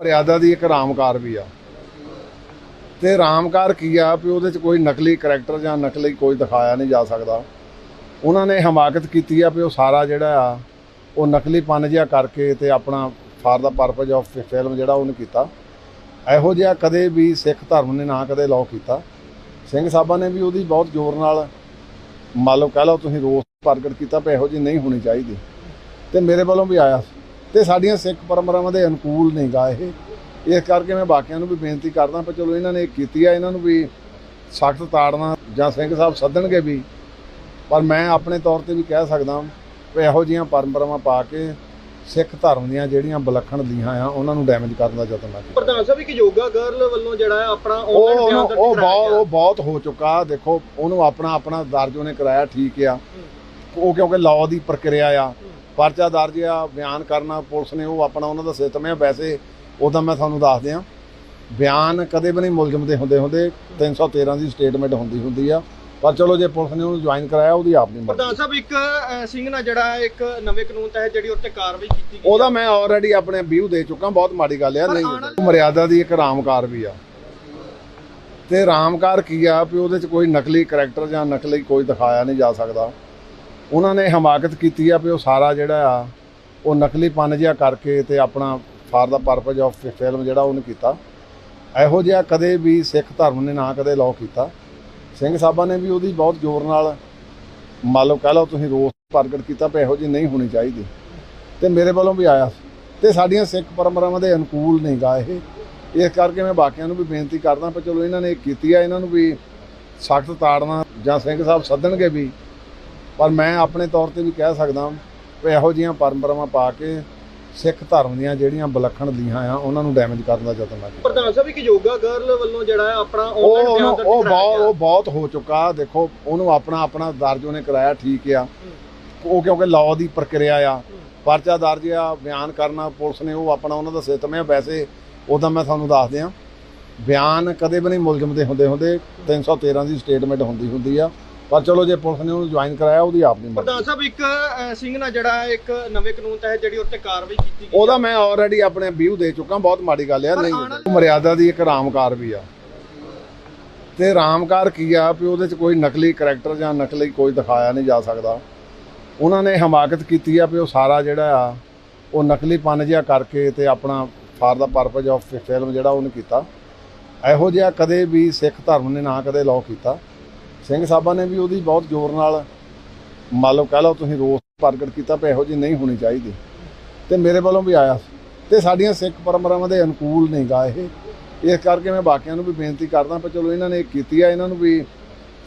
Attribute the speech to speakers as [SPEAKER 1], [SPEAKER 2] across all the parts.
[SPEAKER 1] ਮਰਿਆਦਾ ਦੀ ਇੱਕ ਰਾਮਕਾਰ ਵੀ ਆ। ਤੇ ਰਾਮਕਾਰ ਕੀ ਆ ਵੀ ਉਹਦੇ ਚ ਕੋਈ ਨਕਲੀ ਕਰੈਕਟਰ ਜਾਂ ਨਕਲੀ ਕੋਈ ਦਿਖਾਇਆ ਨਹੀਂ ਜਾ ਸਕਦਾ। ਉਹਨਾਂ ਨੇ ਹਮਾਕਤ ਕੀਤੀ ਆ ਵੀ ਉਹ ਸਾਰਾ ਜਿਹੜਾ ਆ, ਉਹ ਨਕਲੀ ਪਨ ਜਿਹਾ ਕਰਕੇ ਤੇ ਆਪਣਾ for the purpose of film ਜਿਹੜਾ ਉਹਨੇ ਕੀਤਾ। ਇਹੋ ਜਿਹਾ ਕਦੇ ਵੀ ਸਿੱਖ ਧਰਮ ਨੇ ਨਾ ਕਦੇ ਲਾਅ ਕੀਤਾ। ਸਿੰਘ ਸਾਹਿਬਾਂ ਨੇ ਵੀ ਉਹਦੀ ਬਹੁਤ ਜ਼ੋਰ ਨਾਲ, ਮੰਨ ਲਓ ਕਹਿ ਲਓ ਤੁਸੀਂ ਰੋਸ ਪ੍ਰਗਟ ਕੀਤਾ ਵੀ ਇਹੋ ਜਿਹੀ ਨਹੀਂ ਹੋਣੀ ਚਾਹੀਦੀ। ਤੇ ਮੇਰੇ ਵੱਲੋਂ ਵੀ ਆਇਆ ਤੇ ਸਾਡੀਆਂ ਸਿੱਖ ਪਰੰਪਰਾਵਾਂ ਦੇ ਅਨੁਕੂਲ ਨਹੀਂ ਗਾ ਇਹ। ਇਸ ਕਰਕੇ ਮੈਂ ਬਾਕੀਆਂ ਨੂੰ ਵੀ ਬੇਨਤੀ ਕਰਦਾ ਪਰ ਚਲੋ ਇਹਨਾਂ ਨੇ ਕੀਤੀ ਆ ਇਹਨਾਂ ਨੂੰ ਵੀ ਸਖਤ ਤਾੜਨਾ ਜਾਂ ਸਿੰਘ ਸਾਹਿਬ ਸੱਦਣਗੇ ਵੀ। ਪਰ ਮੈਂ ਆਪਣੇ ਤੌਰ ਤੇ ਵੀ ਕਹਿ ਸਕਦਾ ਵੀ ਇਹੋ ਜਿਹੀਆਂ ਪਰੰਪਰਾਵਾਂ ਪਾ ਕੇ ਸਿੱਖ ਧਰਮ ਦੀਆਂ ਜਿਹੜੀਆਂ ਵਿਲੱਖਣ ਲੀਹਾਂ ਆ ਉਹਨਾਂ ਨੂੰ ਡੈਮੇਜ ਕਰਨ ਦਾ ਯਤਨ ਨਾ
[SPEAKER 2] ਪ੍ਰਧਾਨ ਸਾਹਿਬ ਇੱਕ ਯੋਗਾ ਗਰਲ ਵੱਲੋਂ ਜਿਹੜਾ ਆਪਣਾ ਆਨਲਾਈਨ
[SPEAKER 1] ਉਹ ਬਹੁਤ। ਉਹ ਬਹੁਤ ਹੋ ਚੁੱਕਾ ਦੇਖੋ ਉਹਨੂੰ ਆਪਣਾ ਆਪਣਾ ਦਰਜ ਉਹਨੇ ਕਰਾਇਆ ਠੀਕ ਆ। ਉਹ ਕਿਉਂਕਿ ਲਾਅ ਦੀ ਪ੍ਰਕਿਰਿਆ ਆ ਪਰਚਾ ਦਰਜ ਆ ਬਿਆਨ ਕਰਨਾ ਪੁਲਿਸ ਨੇ ਉਹ ਆਪਣਾ ਉਹਨਾਂ ਦਾ ਸਿਸਟਮ ਹੈ ਵੈਸੇ ਉਹਦਾ ਮੈਂ ਤੁਹਾਨੂੰ ਦੱਸ ਦਿਆਂ ਬਿਆਨ ਕਦੇ ਵੀ ਨਹੀਂ ਮੁਲਜ਼ਮ ਦੇ ਹੁੰਦੇ ਹੁੰਦੇ 313 ਦੀ ਸਟੇਟਮੈਂਟ ਹੁੰਦੀ ਹੁੰਦੀ ਆ। ਪਰ ਚਲੋ ਜੇ ਪੁਲਿਸ ਨੇ ਉਹਨੂੰ ਜੁਆਇਨ ਕਰਾਇਆ ਉਹਦੀ ਆਪਣੀ ਮਰਜ਼ੀ।
[SPEAKER 2] ਪ੍ਰਧਾਨ ਸਾਹਿਬ ਇੱਕ ਸਿੰਘ ਨਾਲ ਜਿਹੜਾ ਇੱਕ ਨਵੇਂ ਕਾਨੂੰਨ ਤਹਿਤ ਜਿਹੜੀ ਉੱਤੇ ਕਾਰਵਾਈ ਕੀਤੀ ਗਈ
[SPEAKER 1] ਉਹਦਾ ਮੈਂ ਆਲਰੇਡੀ ਆਪਣੇ ਵਿਊ ਦੇ ਚੁੱਕਾ ਬਹੁਤ ਮਾੜੀ ਗੱਲ ਆ। ਨਹੀਂ ਮਰਿਆਦਾ ਦੀ ਇੱਕ ਰਾਮਕਾਰ ਵੀ ਆ। ਤੇ ਰਾਮਕਾਰ ਕੀ ਆ? ਵੀ ਉਹਦੇ ਚ ਕੋਈ ਨਕਲੀ ਕਰੈਕਟਰ ਜਾਂ ਨਕਲੀ ਕੋਈ ਦਿਖਾਇਆ ਨਹੀਂ ਜਾ ਸਕਦਾ। ਉਹਨਾਂ ਨੇ ਹਮਾਕਤ ਕੀਤੀ ਆ ਵੀ ਉਹ ਸਾਰਾ ਜਿਹੜਾ ਆ, ਉਹ ਨਕਲੀ ਪਨ ਜਿਹਾ ਕਰਕੇ ਤੇ ਆਪਣਾ for the purpose of film ਜਿਹੜਾ ਉਹਨੇ ਕੀਤਾ। ਇਹੋ ਜਿਹਾ ਕਦੇ ਵੀ ਸਿੱਖ ਧਰਮ ਨੇ ਨਾ ਕਦੇ ਲਾਅ ਕੀਤਾ। ਸਿੰਘ ਸਾਹਿਬਾਂ ਨੇ ਵੀ ਉਹਦੀ ਬਹੁਤ ਜ਼ੋਰ ਨਾਲ, ਮੰਨ ਲਓ ਕਹਿ ਲਓ ਤੁਸੀਂ ਰੋਸ ਪ੍ਰਗਟ ਕੀਤਾ ਵੀ ਇਹੋ ਜਿਹੀ ਨਹੀਂ ਹੋਣੀ ਚਾਹੀਦੀ। ਤੇ ਮੇਰੇ ਵੱਲੋਂ ਵੀ ਆਇਆ ਤੇ ਸਾਡੀਆਂ ਸਿੱਖ ਪਰੰਪਰਾਵਾਂ ਦੇ ਅਨੁਕੂਲ ਨਹੀਂ ਗਾ ਇਹ। ਇਸ ਕਰਕੇ ਮੈਂ ਬਾਕੀਆਂ ਨੂੰ ਵੀ ਬੇਨਤੀ ਕਰਦਾ ਪਰ ਚਲੋ ਇਹਨਾਂ ਨੇ ਕੀਤੀ ਆ, ਇਹਨਾਂ ਨੂੰ ਵੀ ਸਖਤ ਤਾੜਨਾ ਜਾਂ ਸਿੰਘ ਸਾਹਿਬ ਸੱਦਣਗੇ ਵੀ। ਪਰ ਮੈਂ ਆਪਣੇ ਤੌਰ ਤੇ ਵੀ ਕਹਿ ਸਕਦਾ ਵੀ ਇਹੋ ਜਿਹੀਆਂ ਪਰੰਪਰਾਵਾਂ ਪਾ ਕੇ ਸਿੱਖ ਧਰਮ ਦੀਆਂ ਜਿਹੜੀਆਂ ਵਿਲੱਖਣ ਲੀਹਾਂ ਆ ਉਹਨਾਂ ਨੂੰ ਡੈਮੇਜ ਕਰਨ ਦਾ ਯਤਨ ਨਾ ਕੀਤਾ
[SPEAKER 2] ਪ੍ਰਧਾਨ ਸਾਹਿਬ ਇੱਕ ਯੋਗਾ ਗਰਲ ਵੱਲੋਂ ਜਿਹੜਾ ਹੈ ਆਪਣਾ
[SPEAKER 1] ਉਹ
[SPEAKER 2] ਆਨਲਾਈਨ ਬਿਆਨ
[SPEAKER 1] ਉਹਨੂੰ-
[SPEAKER 2] ਦਰਜ
[SPEAKER 1] ਉਹ
[SPEAKER 2] ਕਰਾਇਆ
[SPEAKER 1] ਬਹੁਤ
[SPEAKER 2] ਗਿਆ।
[SPEAKER 1] ਉਹ ਬਹੁਤ ਹੋ ਚੁੱਕਾ ਦੇਖੋ ਉਹਨੂੰ ਆਪਣਾ ਆਪਣਾ ਦਰਜ ਉਹਨੇ ਕਰਾਇਆ ਠੀਕ ਆ। ਉਹ ਕਿਉਂਕਿ ਲਾਅ ਦੀ ਪ੍ਰਕਿਰਿਆ ਆ ਪਰਚਾ ਦਰਜ ਆ ਬਿਆਨ ਕਰਨਾ ਪੁਲਿਸ ਨੇ ਉਹ ਆਪਣਾ ਉਹਨਾਂ ਦਾ ਸਿਸਟਮ ਹੈ ਵੈਸੇ ਉਹਦਾ ਮੈਂ ਤੁਹਾਨੂੰ ਦੱਸ ਦਿਆਂ ਬਿਆਨ ਕਦੇ ਵੀ ਨਹੀਂ ਮੁਲਜ਼ਮ ਦੇ ਹੁੰਦੇ ਹੁੰਦੇ। 313 ਦੀ ਸਟੇਟਮੈਂਟ ਹੁੰਦੀ ਹੁੰਦੀ ਆ। ਪਰ ਚਲੋ ਜੇ ਪੁਲਿਸ ਨੇ ਉਹਨੂੰ ਜੁਆਇਨ ਕਰਾਇਆ ਉਹਦੀ ਆਪਣੀ ਮਰਜ਼ੀ।
[SPEAKER 2] ਪ੍ਰਧਾਨ ਸਾਹਿਬ ਇੱਕ ਅਹ, ਸਿੰਘ ਨਾਲ ਜਿਹੜਾ ਇੱਕ ਨਵੇਂ ਕਾਨੂੰਨ ਤਹਿਤ ਜਿਹੜੀ ਉੱਤੇ ਕਾਰਵਾਈ ਕੀਤੀ ਗਈ
[SPEAKER 1] ਉਹਦਾ ਮੈਂ ਆਲਰੇਡੀ ਆਪਣੇ ਵਿਊ ਦੇ ਚੁੱਕਾ ਬਹੁਤ ਮਾੜੀ ਗੱਲ ਆ। ਨਹੀਂ
[SPEAKER 2] ਵਾਲੀ-
[SPEAKER 1] ਮਰਿਆਦਾ ਦੀ ਇੱਕ ਰਾਮਕਾਰ ਵੀ ਆ। ਤੇ ਰਾਮਕਾਰ ਕੀ ਆ? ਵੀ ਉਹਦੇ ਚ ਕੋਈ ਨਕਲੀ ਕਰੈਕਟਰ ਜਾਂ ਨਕਲੀ ਕੋਈ ਦਿਖਾਇਆ ਨਹੀਂ ਜਾ ਸਕਦਾ। ਉਹਨਾਂ ਨੇ ਹਮਾਕਤ ਕੀਤੀ ਆ ਵੀ ਉਹ ਸਾਰਾ ਜਿਹੜਾ ਆ ਉਹ ਨਕਲੀ ਪਨ ਜਿਹਾ ਕਰਕੇ ਤੇ ਆਪਣਾ for the purpose of film ਜਿਹੜਾ ਉਹਨੇ ਕੀਤਾ। ਇਹੋ ਜਿਹਾ ਕਦੇ ਵੀ ਸਿੱਖ ਧਰਮ ਨੇ ਨਾ ਕਦੇ ਲਾਅ ਕੀਤਾ। ਸਿੰਘ ਸਾਹਿਬਾਂ ਨੇ ਵੀ ਉਹਦੀ ਬਹੁਤ ਜ਼ੋਰ ਨਾਲ ਮੰਨ ਲਓ ਕਹਿ ਲਓ ਤੁਸੀਂ ਰੋਸ ਪ੍ਰਗਟ ਕੀਤਾ ਵੀ ਇਹੋ ਜਿਹੀ ਨਹੀਂ ਹੋਣੀ ਚਾਹੀਦੀ। ਤੇ ਮੇਰੇ ਵੱਲੋਂ ਵੀ ਆਇਆ ਤੇ ਸਾਡੀਆਂ ਸਿੱਖ ਪਰੰਪਰਾਵਾਂ ਦੇ ਅਨੁਕੂਲ ਨਹੀਂ ਗਾ ਇਹ। ਇਸ ਕਰਕੇ ਮੈਂ ਬਾਕੀਆਂ ਨੂੰ ਵੀ ਬੇਨਤੀ ਕਰਦਾ ਪਰ ਚਲੋ ਇਹਨਾਂ ਨੇ ਇਹ ਕੀਤੀ ਆ, ਇਹਨਾਂ ਨੂੰ ਵੀ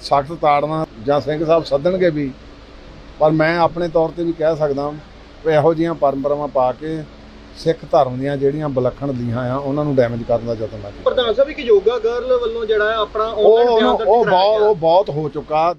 [SPEAKER 1] ਸਖਤ ਤਾੜਨਾ ਜਾਂ ਸਿੰਘ ਸਾਹਿਬ ਸੱਦਣਗੇ ਵੀ। ਪਰ ਮੈਂ ਆਪਣੇ ਤੌਰ ਤੇ ਵੀ ਕਹਿ ਸਕਦਾ ਵੀ ਇਹੋ ਜਿਹੀਆਂ ਪਰੰਪਰਾਵਾਂ ਪਾ ਕੇ ਸਿੱਖ ਧਰਮ ਦੀਆਂ ਜਿਹੜੀਆਂ ਵਿਲੱਖਣ ਲੀਹਾਂ ਆ ਉਹਨਾਂ ਨੂੰ ਡੈਮੇਜ ਕਰਨ ਦਾ ਯਤਨ ਨਾ ਕੀਤਾ
[SPEAKER 2] ਪ੍ਰਧਾਨ ਸਾਹਿਬ ਇੱਕ ਯੋਗਾ ਗਰਲ ਵੱਲੋਂ ਜਿਹੜਾ ਆਪਣਾ
[SPEAKER 1] ਉਹ ਬਹੁਤ। ਉਹ ਬਹੁਤ ਹੋ ਚੁੱਕਾ